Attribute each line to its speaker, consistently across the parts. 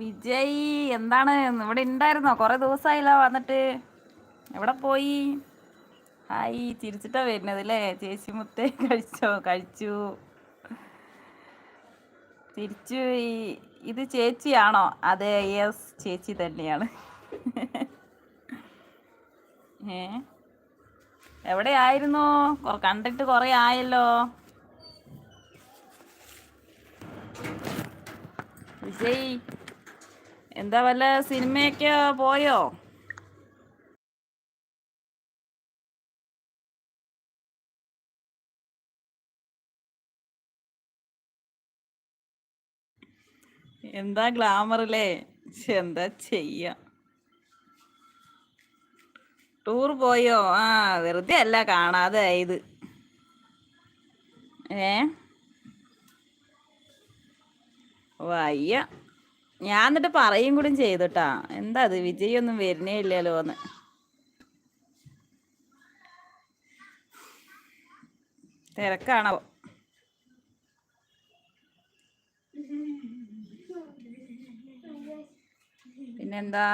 Speaker 1: വിജയ് എന്താണ്? ഇവിടെ ഉണ്ടായിരുന്നോ കൊറേ ദിവസമായില്ല വന്നിട്ട്. എവിടെ പോയി? ഹായ് ചിരിച്ചിട്ടാ വരുന്നത് അല്ലേ ചേച്ചി മുത്തേ കഴിച്ചോ? കഴിച്ചു. തിരിച്ചു ഇത് ചേച്ചിയാണോ? അതെ യെസ് ചേച്ചി തന്നെയാണ്. ഏ? എവിടെയായിരുന്നു കണ്ടിട്ട് കുറേ ആയല്ലോ. വിജയ് എന്താ വല്ല സിനിമയൊക്കെ പോയോ? എന്താ ഗ്ലാമറല്ലേ എന്താ ചെയ്യ? ടൂർ പോയോ? ആ വെറുതെ അല്ല കാണാതെ ആയത് ഏ? വയ്യ. ഞാൻ എന്നിട്ട് പറയും കൂടി ചെയ്തുട്ടാ. എന്താ അത് വിജയൊന്നും വരുന്നേ ഇല്ലല്ലോ എന്ന് തിരക്കാണോ? പിന്നെന്താ?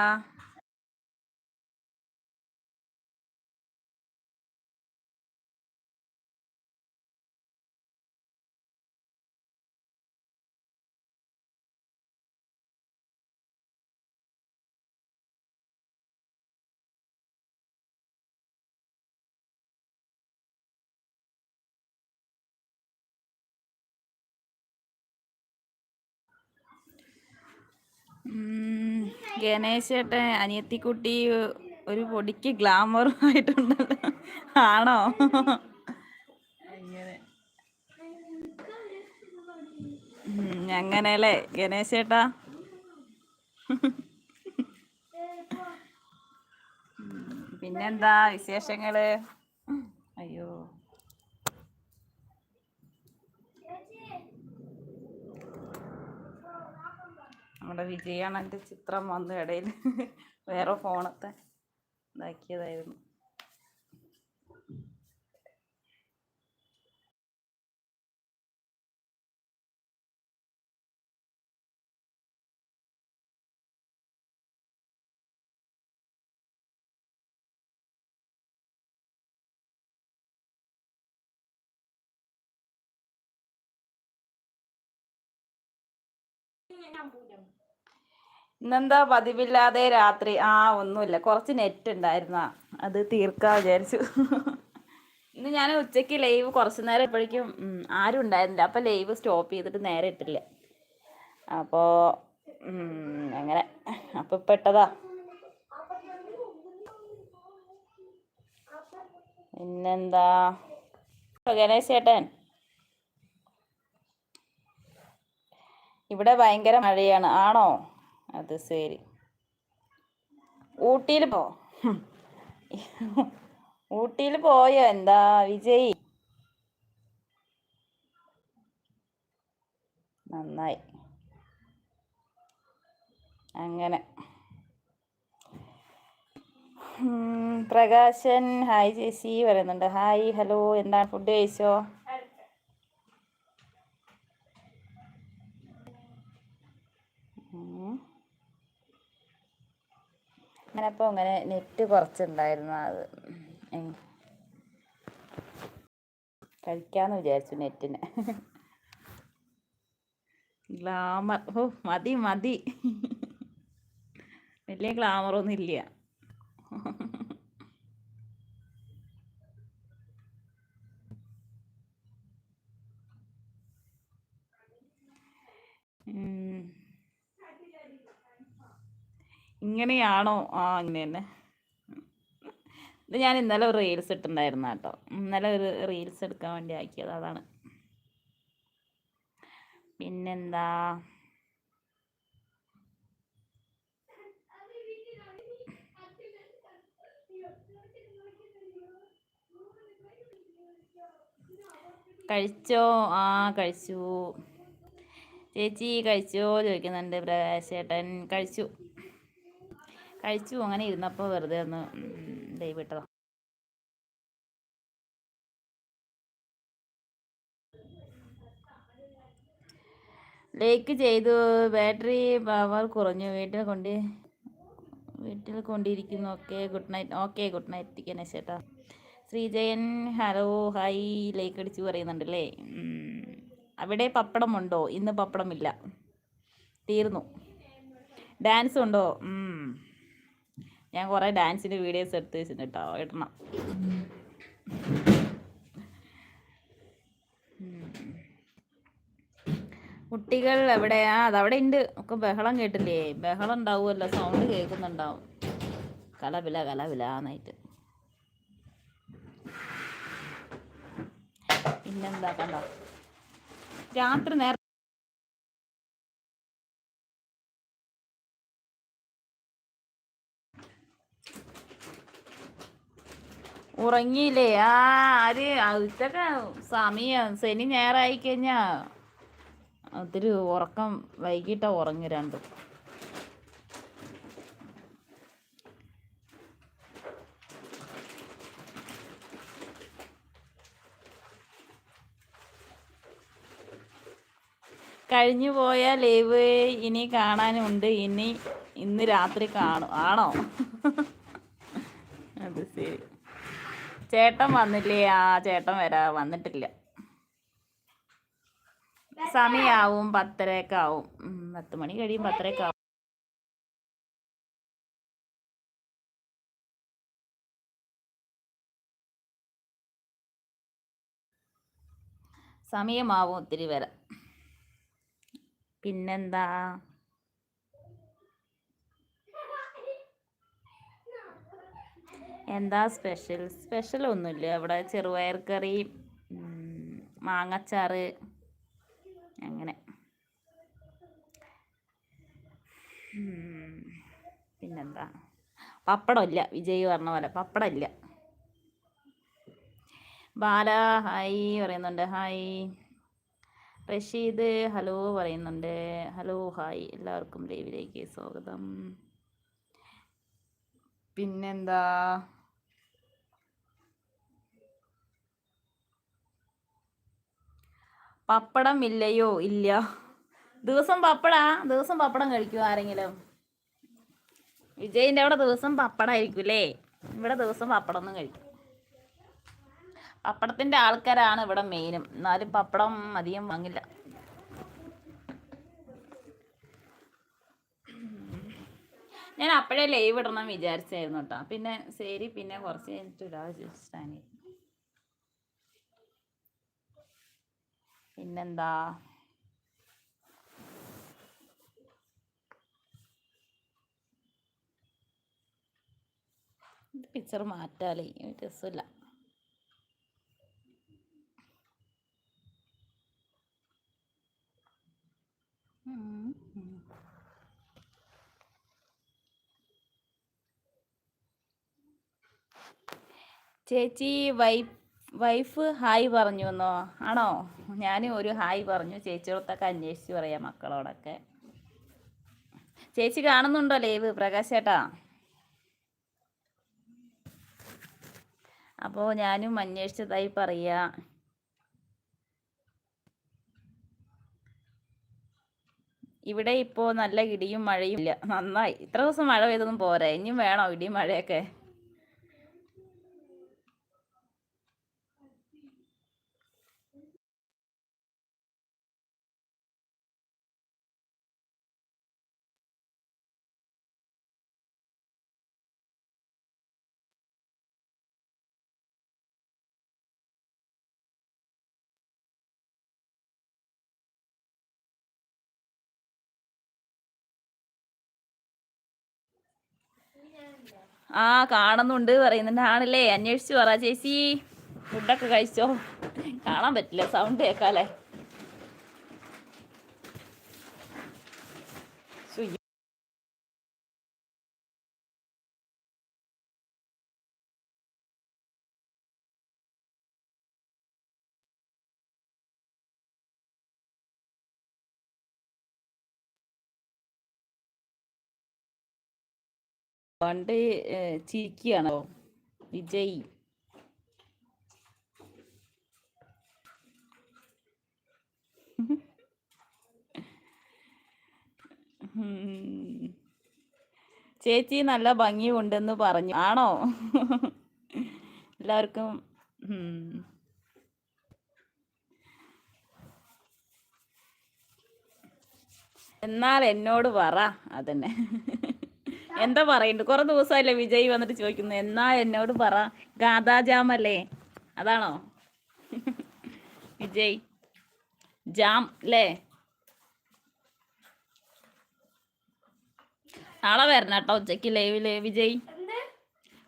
Speaker 1: ഗണേശേട്ടൻ അനിയത്തിക്കുട്ടി ഒരു പൊടിക്ക് ഗ്ലാമറും ആയിട്ടുണ്ടല്ലോ. ആണോ? അങ്ങനെയല്ലേ ഗണേശേട്ടാ? പിന്നെന്താ വിശേഷങ്ങൾ അയ്യോ നമ്മുടെ എന്റെ ചിത്രം വന്നു ഇടയിൽ വേറെ ഫോണത്തെ ഇതാക്കിയതായിരുന്നു. ഇന്നെന്താ പതിവില്ലാതെ രാത്രി? ആ ഒന്നുമില്ല. കുറച്ച് നെറ്റ് ഉണ്ടായിരുന്നാ അത് തീർക്കാ വിചാരിച്ചു. ഇന്ന് ഞാൻ ഉച്ചയ്ക്ക് ലൈവ് കുറച്ച് നേരം ഇപ്പോഴേക്കും ആരും ഉണ്ടായിരുന്നില്ല. അപ്പോൾ ലൈവ് സ്റ്റോപ്പ് ചെയ്തിട്ട് നേരെ ഇട്ടില്ല. അപ്പോൾ അങ്ങനെ. അപ്പോൾ പെട്ടതാ പിന്നെന്താ? ഗണേശ് ചേട്ടൻ ഇവിടെ ഭയങ്കര മഴയാണ്. ആണോ? അത് ശരി. ഊട്ടിയിൽ പോ. ഊട്ടിയിൽ പോയോ? എന്താ വിജയ്? നന്നായി. അങ്ങനെ. പ്രകാശൻ ഹായ് ചേച്ചി പറയുന്നുണ്ട്. Hi hello. എന്താണ് ഫുഡ് കഴിച്ചോ? അങ്ങനെ അപ്പോൾ അങ്ങനെ നെറ്റ് കുറച്ചുണ്ടായിരുന്നു. അത്. കഴിക്കാന്ന് വിചാരിച്ചു നെറ്റിന് ഗ്ലാമർ. ഓ മതി മതി. വലിയ ഗ്ലാമറൊന്നും ഇല്ല ഇങ്ങനെയാണോ? ആ അങ്ങനെ തന്നെ. ഇത് ഞാൻ ഇന്നലെ ഒരു റീൽസ് ഇട്ടിട്ടുണ്ടായിരുന്ന കേട്ടോ. ഇന്നലെ ഒരു റീൽസ് എടുക്കാൻ വേണ്ടി ആക്കിയത് അതാണ്. പിന്നെന്താ? കഴിച്ചോ? ആ കഴിച്ചു. ചേച്ചി കഴിച്ചോ? ചോദിക്കുന്നുണ്ട് പ്രകാശേട്ടൻ. കഴിച്ചു. കഴിച്ചു. അങ്ങനെ ഇരുന്നപ്പോൾ വെറുതെ ഒന്ന് ദൈവം ഇട്ടതാ. ലേക്ക് ചെയ്തു. ബാറ്ററി പവർ കുറഞ്ഞു. വീട്ടിൽ കൊണ്ട് വീട്ടിൽ കൊണ്ടിരിക്കുന്നു. Okay good night. Okay good night Ganesh ചേട്ടാ ശ്രീജയൻ ഹലോ ഹായ് ലേക്ക് അടിച്ച് പറയുന്നുണ്ടല്ലേ. അവിടെ പപ്പടമുണ്ടോ? ഇന്ന് പപ്പടമില്ല. തീർന്നു. ഡാൻസ് ഉണ്ടോ. ഞാൻ കുറേ ഡാൻസിന്റെ വീഡിയോസ് എടുത്ത് വെച്ചിട്ടുണ്ട് കേട്ടോ ഇടണം. കുട്ടികൾ എവിടെയാ? അതവിടെ ഉണ്ട്. ഒക്കെ ബഹളം കേട്ടില്ലേ? ബഹളം ഉണ്ടാവുമല്ലോ സൗണ്ട് കേൾക്കുന്നുണ്ടാവും. കലവില എന്നായിട്ട്. പിന്നെന്താ കണ്ടോ? രാത്രി നേരം ഉറങ്ങിയില്ലേ? ആ ആര്? ഇതൊക്കെ സമയം. ശനി ഞായറായി കഴിഞ്ഞാ ഒത്തിരി ഉറക്കം വൈകിട്ടാ ഉറങ്ങി രണ്ടും. കഴിഞ്ഞു പോയ ലൈവ് ഇനി കാണാനുണ്ട്. ഇനി ഇന്ന് രാത്രി കാണും. ആണോ? അത് ശരി. ചേട്ടൻ വന്നില്ലേ? ആ ചേട്ടൻ വരാ വന്നിട്ടില്ല. സമയാവും പത്തരയൊക്കെ ആവും. പത്ത് മണി കഴിയും പത്തരയൊക്കെ ആവും. സമയമാവും ഒത്തിരി വരാം പിന്നെന്താ? എന്താ സ്പെഷ്യൽ സ്പെഷ്യൽ ഒന്നുമില്ല. ഇവിടെ ചെറുപയർ കറി മാങ്ങച്ചാറ് അങ്ങനെ. പിന്നെന്താ? പപ്പടം ഇല്ല വിജയ് പറഞ്ഞ പോലെ പപ്പടം ഇല്ല ബാല ഹായ് പറയുന്നുണ്ട്. ഹായ്. റഷീദ് ഹലോ പറയുന്നുണ്ട്. Hello hi. എല്ലാവർക്കും ലൈവിലേക്ക് സ്വാഗതം. പിന്നെന്താ? പപ്പടം ഇല്ലയോ? ഇല്ല. ദിവസം പപ്പടാ. ദിവസം പപ്പടം കഴിക്കുമോ ആരെങ്കിലും? വിജയിന്റെ അവിടെ ദിവസം പപ്പടമായിരിക്കും അല്ലേ ഇവിടെ ദിവസം പപ്പടം ഒന്നും കഴിക്കും. പപ്പടത്തിന്റെ ആൾക്കാരാണ് ഇവിടെ മെയിനും എന്നാലും പപ്പടം അധികം വാങ്ങില്ല. ഞാൻ അപ്പോഴേ ലൈവ് ഇടണം വിചാരിച്ചായിരുന്നു കേട്ടോ പിന്നെ ശരി പിന്നെ കുറച്ച് കഴിഞ്ഞിട്ട് ഇടാൻ വിചാരിച്ചിട്ടാണ് പിന്നെന്താ പിക്ചർ മാറ്റാലേ രസമില്ല. ചേച്ചി വൈഫ് വൈഫ് ഹായ് പറഞ്ഞു എന്നോ ആണോ? ഞാൻ ഒരു ഹായ് പറഞ്ഞു. ചേച്ചിയോടത്തൊക്കെ അന്വേഷിച്ച് പറയാം മക്കളോടൊക്കെ. ചേച്ചി കാണുന്നുണ്ടോ ലൈവ്? പ്രകാശ് ചേട്ടാ. അപ്പോ ഞാനും അന്വേഷിച്ചതായി പറയാ. ഇവിടെ ഇപ്പോ നല്ല ഇടിയും മഴയും ഇല്ല. നന്നായി. ഇത്ര ദിവസം മഴ പെയ്തൊന്നും പോരാ. ഇനിയും വേണോ ഇടിയും മഴയൊക്കെ? ആ കാണുന്നുണ്ട്. പറയുന്നുണ്ട് ആണല്ലേ? അന്വേഷിച്ചു പറ ചേച്ചി. ഫുഡൊക്കെ കഴിച്ചോ? കാണാൻ പറ്റില്ല സൗണ്ട് കേൾക്കാല്ലേ? പണ്ട് ചിരിക്കുകയാണോ വിജയ്. ചേച്ചി നല്ല ഭംഗിയുണ്ടെന്ന് പറഞ്ഞു. ആണോ? എല്ലാവർക്കും എന്നാൽ എന്നോട് പറ അതന്നെ. എന്താ പറയുന്നുണ്ട് കുറെ ദിവസമല്ലേ വിജയ് വന്നിട്ട് ചോദിക്കുന്നു. എന്നാ എന്നോട് പറ. ഗാഥാജാമല്ലേ അതാണോ? വിജയ്. ജാം അല്ലേ നാളെ വരണം കേട്ടോ ഉച്ചയ്ക്ക് ലൈവിൽ. വിജയ്.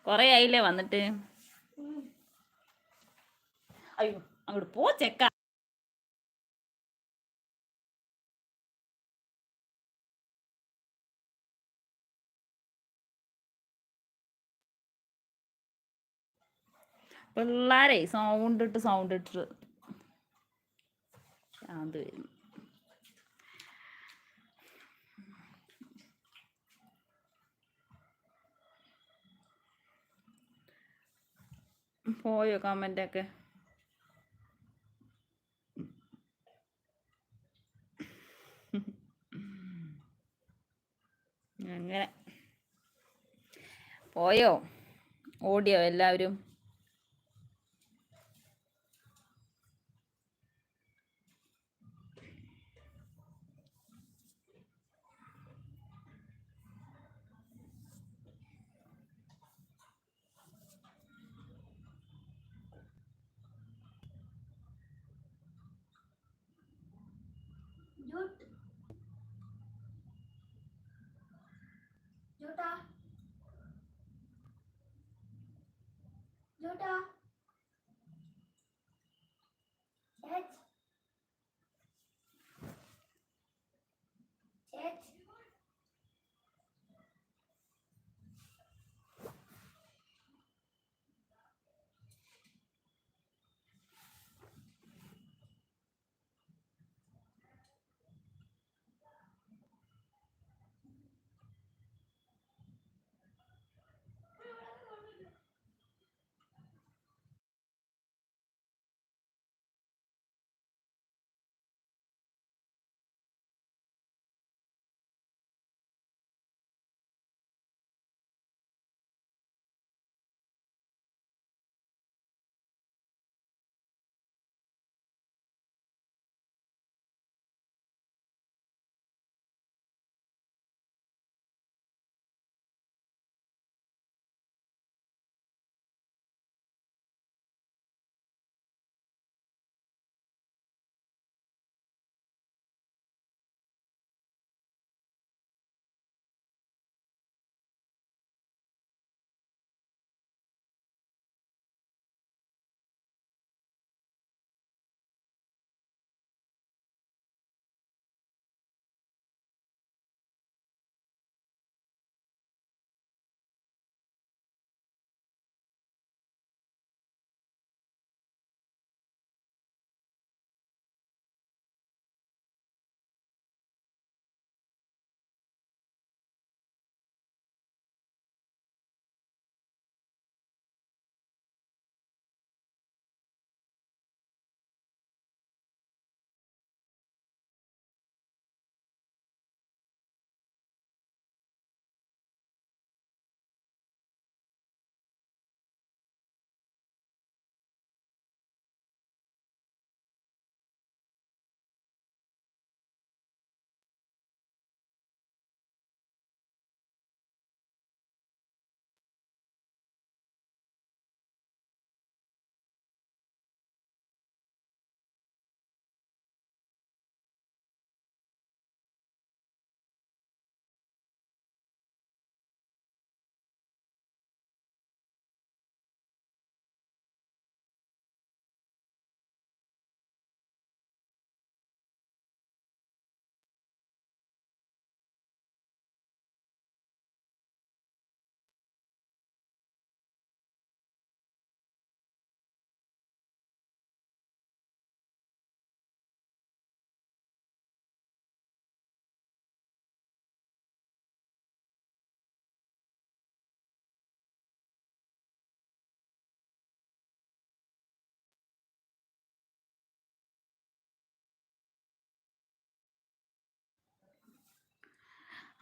Speaker 1: കൊറേ ആയില്ലേ വന്നിട്ട്? അയ്യോ അങ്ങോട്ട് പോ ചെക്ക. പിള്ളാരെ സൗണ്ട് ഇട്ട് സൗണ്ട് ഇട്ട്. അത് വരുന്നു പോയോ കമന്റൊക്കെ അങ്ങനെ. പോയോ? ഓടിയോ എല്ലാവരും?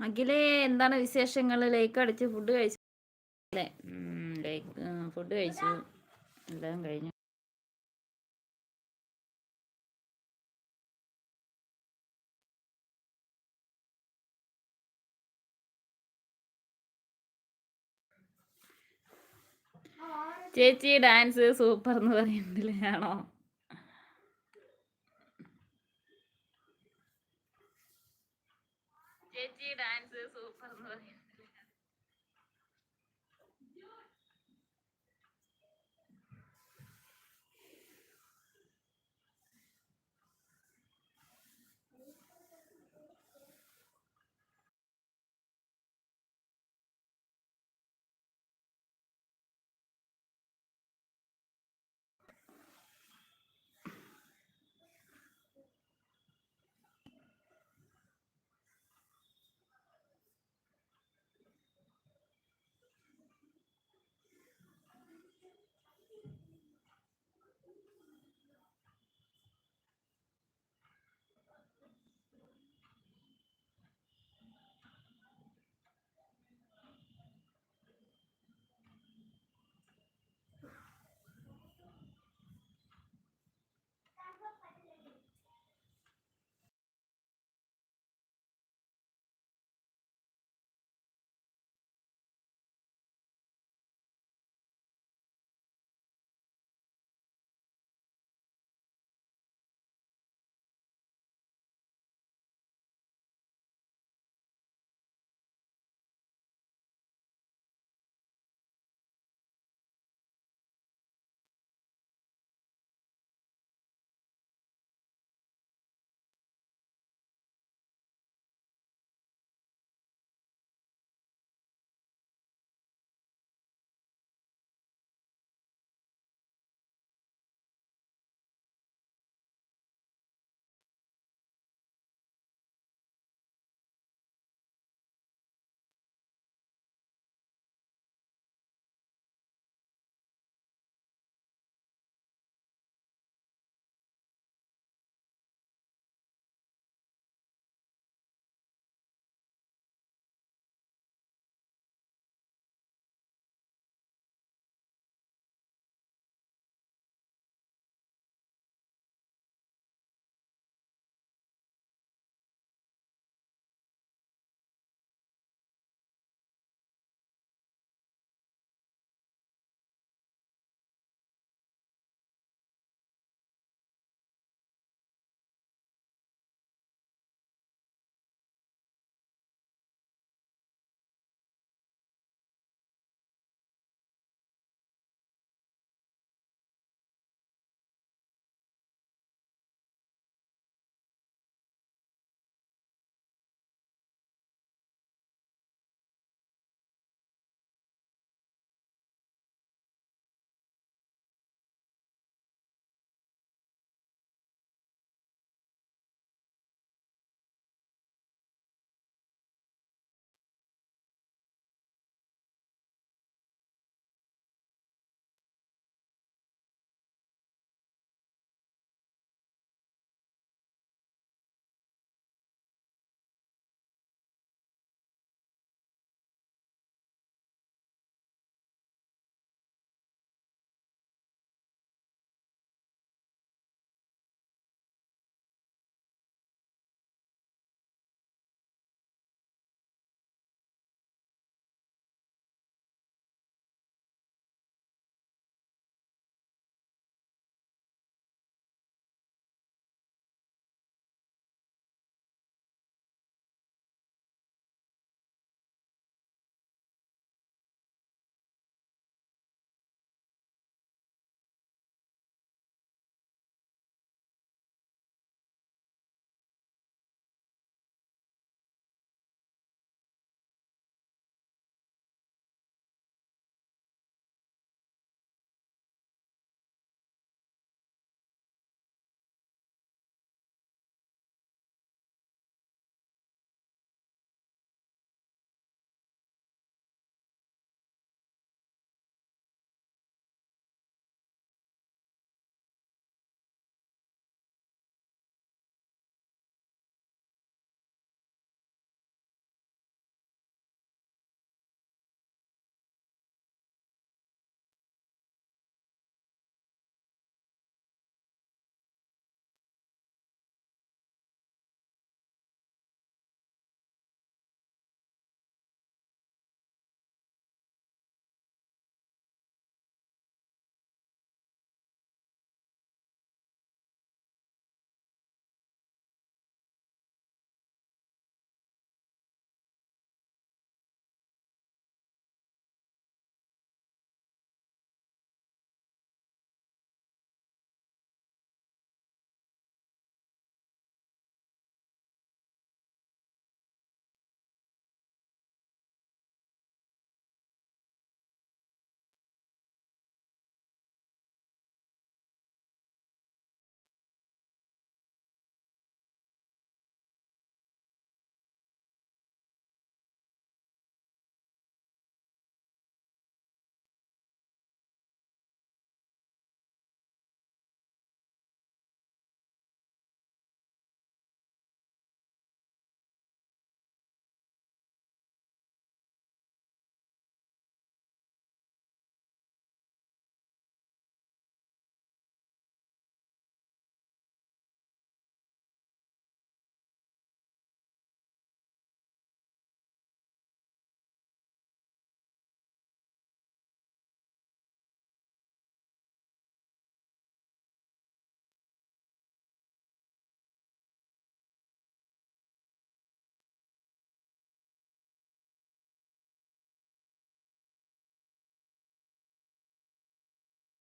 Speaker 1: അഖിലേ എന്താണ് വിശേഷങ്ങൾ ലൈക്ക് അടിച്ച് ഫുഡ് കഴിച്ചു. അല്ലേ? ലൈക്ക് ഫുഡ് കഴിച്ചു. എല്ലാം കഴിഞ്ഞു. ചേച്ചി ഡാൻസ് സൂപ്പർ എന്ന് പറയുന്നുണ്ടല്ലേ ആണോ? ചേച്ചി ഡാൻസ് സൂപ്പർ എന്ന് പറയും.